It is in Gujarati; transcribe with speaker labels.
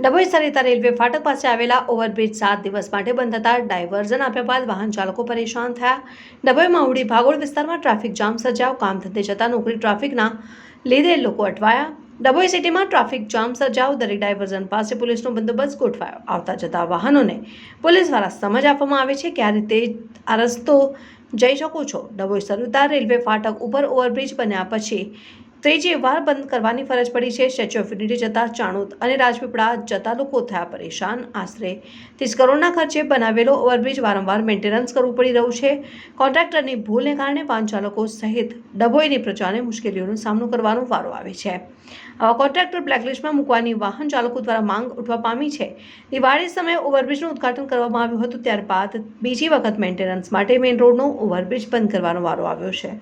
Speaker 1: ડભોઈ સરિતા રેલવે ફાટક પાસે આવેલા ઓવરબ્રિજ સાત દિવસ માટે બંધ થતા ડાયવર્ઝન આપ્યા બાદ વાહન ચાલકો પરેશાન થયા. ડભોઈમાં ઉડી ભાગોળ વિસ્તારમાં ટ્રાફિક જામ સર્જાયો. કામ થતી જતા નોકરી ટ્રાફિકના લીધે લોકો અટવાયા. ડભોઈ સિટીમાં ટ્રાફિક જામ સર્જાયો. દરેક ડાયવર્ઝન પાસે પોલીસનો બંદોબસ્ત ગોઠવાયો. આવતા જતા વાહનોને પોલીસ દ્વારા સમજ આપવામાં આવે છે કે આ રીતે આ રસ્તો જઈ શકો છો. ડભોઈ સરુતા રેલવે ફાટક ઉપર ઓવરબ્રિજ બન્યા પછી ત્રીજી વાર બંધ કરવાની ફરજ પડી છે સ્ટેચ્યુ ઓફ યુનિટી જતા ચાણોદ અને રાજપીપળા જતા લોકો થયા પરેશાન. આશરે ત્રીસ કરોડના ખર્ચે બનાવેલો ઓવરબ્રિજ વારંવાર મેન્ટેનન્સ કરવું પડી રહ્યું છે. કોન્ટ્રાક્ટરની ભૂલને કારણે વાહન ચાલકો સહિત ડભોઈની પ્રજાને મુશ્કેલીઓનો સામનો કરવાનો વારો આવે છે. આવા કોન્ટ્રાક્ટર બ્લેકલિસ્ટમાં મૂકવાની વાહન ચાલકો દ્વારા માંગ ઉઠવા પામી છે. દિવાળી સમયે ઓવરબ્રિજનું ઉદ્ઘાટન કરવામાં આવ્યું હતું, ત્યારબાદ બીજી વખત મેન્ટેનન્સ માટે મેઇન રોડનો ઓવરબ્રિજ બંધ કરવાનો વારો આવ્યો છે.